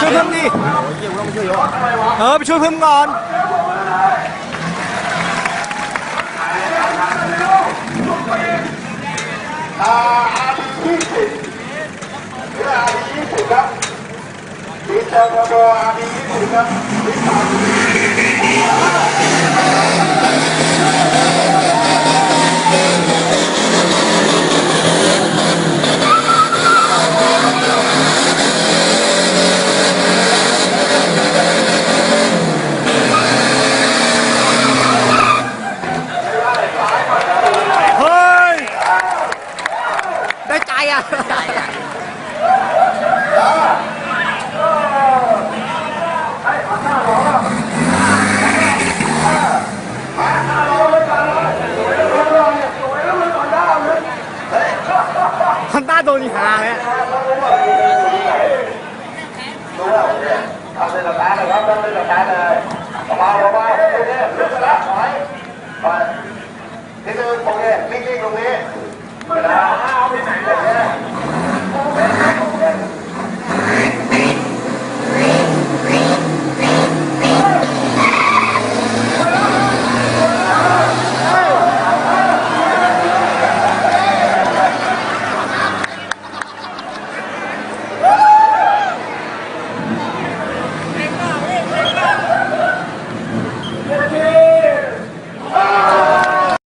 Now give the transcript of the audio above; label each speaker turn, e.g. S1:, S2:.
S1: ช่วยเพิ่มดิเออไปช่วยเพิ่มก่อน
S2: อาอาดียี่สิบเรืออาดียี่สิบครับดีเจอร์โบอาดียี่สิบครับดีสาม
S1: อนต้าโดนอีหาเลย
S2: ทำเป็นสตาร์ทเลยครับทำเป็นสตาร์ทเลยเบาๆเบาๆโอเคลึกไปแล้วถอยถอยนิดนึงโอเคนิ่งๆตรงนี้เวลาเอาไปไหนเลย